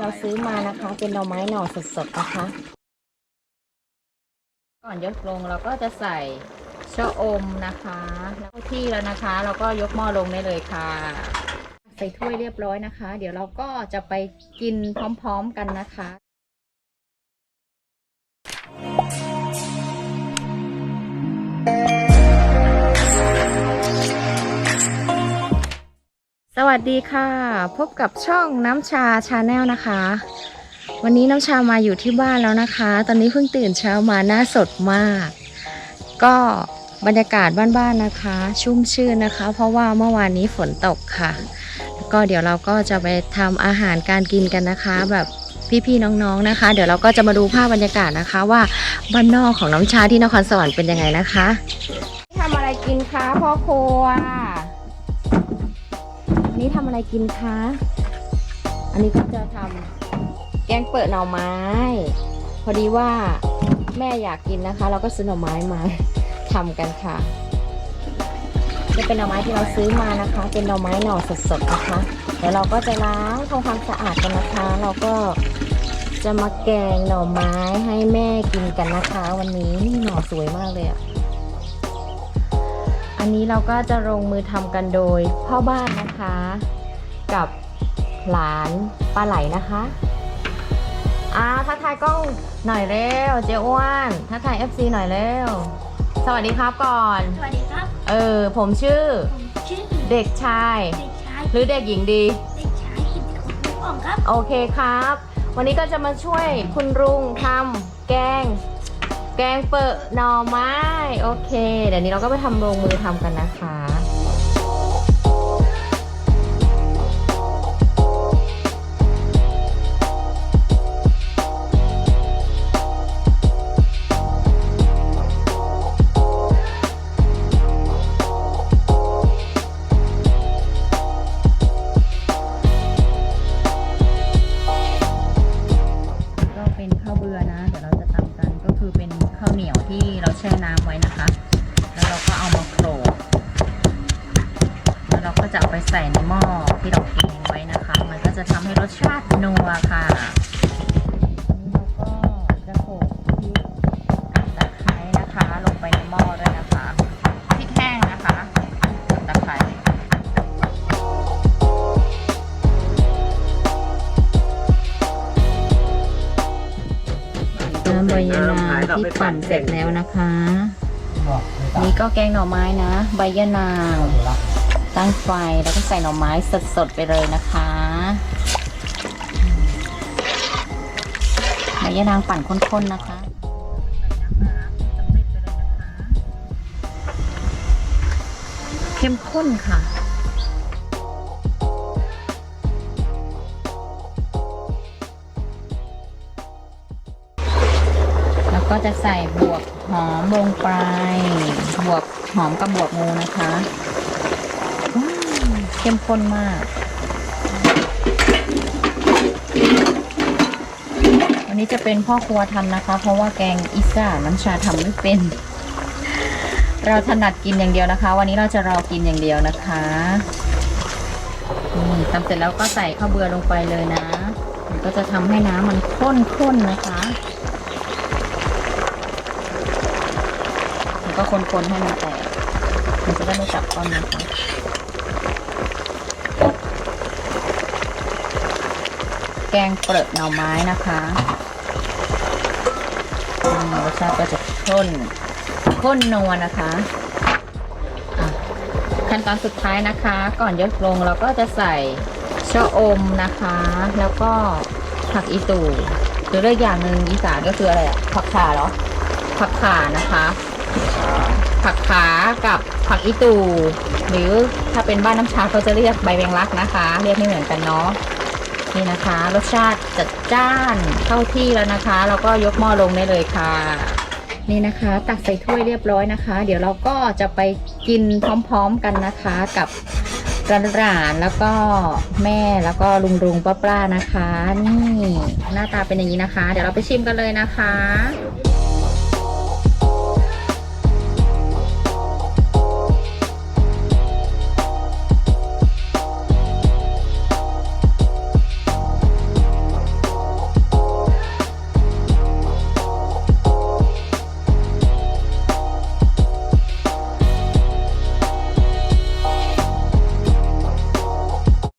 เราซื้อมานะคะ เป็นดอกไม้หน่อสดๆนะคะ ก่อนยกลงเราก็จะใส่ชะอมนะคะแล้วที่แล้วนะคะ เราก็ยกหม้อลงได้เลยค่ะ ใส่ถ้วยเรียบร้อยนะคะ เดี๋ยวเราก็จะไปกินพร้อมๆกันนะคะ วัสดีค่ะ พบกับช่องน้ำชาชาแนลนะคะ วันนี้น้ำชามาอยู่ที่บ้านแล้วนะคะ ตอนนี้เพิ่งตื่นเช้ามาหน้าสดมาก ก็บรรยากาศบ้านๆนะคะ ชุ่มชื่นนะคะ เพราะว่าเมื่อวานนี้ฝนตกค่ะแล้วก็เดี๋ยวเราก็จะไปทำอาหารการกินกันนะคะ แบบพี่ๆน้องๆนะคะ เดี๋ยวเราก็จะมาดูภาพบรรยากาศนะคะว่าบ้านนอกของน้ำชาที่นครสวรรค์เป็นยังไงนะคะทำอะไรกินคะพ่อครัว นี้ทำอะไรกินคะ อันนี้ก็จะทำแกงเปิดหน่อไม้ พอดีว่าแม่อยากกินนะคะ เราก็ซื้อหน่อไม้มาทำกันค่ะจะเป็นหน่อไม้ที่เราซื้อมานะคะ เป็นหน่อไม้หน่อสดๆนะคะ เดี๋ยวเราก็จะล้างทำความสะอาดกันนะคะ เราก็จะมาแกงหน่อไม้ให้แม่กินกันนะคะ วันนี้หน่อสวยมากเลยอะ อันนี้เราก็จะลงมือทำกันโดยพ่อบ้านนะคะ กับหลานปลาไหลนะคะอ่าทักทายกล้องหน่อยเร็วเจ้อ้วนทักทาย FC หน่อยเร็ว สวัสดีครับก่อน สวัสดีครับ เออ ผมชื่อ ผมชื่อเด็กชายเด็กชายหรือเด็กหญิงดี เด็กชายกิตติคุณลูกอ่องครับ โอเคครับ วันนี้ก็จะมาช่วยคุณลุงทำแกง แกงเปิดหน่อไม้ โอเค เดี๋ยวนี้เราก็ไปทำลงมือทำกันนะคะก็เป็นข้าวเบื่อนะ เดี๋ยวเราจะตำกันก็คือเป็น ข้าวเหนียวที่เราแช่น้ำไว้นะคะ แล้วเราก็เอามาโขลกแล้วเราก็จะเอาไปใส่ในหม้อที่เราเองไว้นะคะ มันก็จะทำให้รสชาตินัวำใบยะนางที่ปั่นเสร็จแล้วนะคะ นี่ก็แกงหน่อไม้นะ ใบยะนางตั้งไฟแล้วก็ใส่หน่อไม้สดๆไปเลยนะคะใบยะนางปั่นข้นๆนะคะเข้มข้นค่ะ ก็จะใส่บวกหอมลงไป บวกหอมกับบวกงูนะคะเข้มข้นมาก วันนี้จะเป็นพ่อครัวทำนะคะ เพราะว่าแกงอิซ่าน้ำชาทำไม่เป็น เราถนัดกินอย่างเดียวนะคะ วันนี้เราจะรอกินอย่างเดียวนะคะนี่ทำเสร็จแล้วก็ใส่ข้าวเบือลงไปเลยนะ มันก็จะทำให้น้ำมันข้นๆนะคะ ก็คนๆให้มันแตกมันจะได้ไม่จับก้อนนะคะแกงเปลือกหน่อไม้นะคะรสชาติก็จะข้นข้นนัวนะคะะขั้นตอนสุดท้ายนะคะ ก่อนยกลงเราก็จะใส่ชะอมนะคะ แล้วก็ผักอีตูหรือเรียกอย่างหนึ่งอีสานก็คืออะไรอะผักขาเหรอผักข่านะคะ ผักขากับผักอีตู หรือถ้าเป็นบ้านน้ำชาเขาจะเรียกใบแมงลักนะคะ เรียกไม่เหมือนกันเนาะนี่นะคะ รสชาติจัดจ้านเข้าที่แล้วนะคะเราก็ยกหม้อลงได้เลยค่ะ นี่นะคะ ตักใส่ถ้วยเรียบร้อยนะคะ เดี๋ยวเราก็จะไปกินพร้อมๆกันนะคะกับหลานแล้วก็แม่แล้วก็ลุงลุงป้าป้านะคะ นี่หน้าตาเป็นอย่างนี้นะคะ เดี๋ยวเราไปชิมกันเลยนะคะ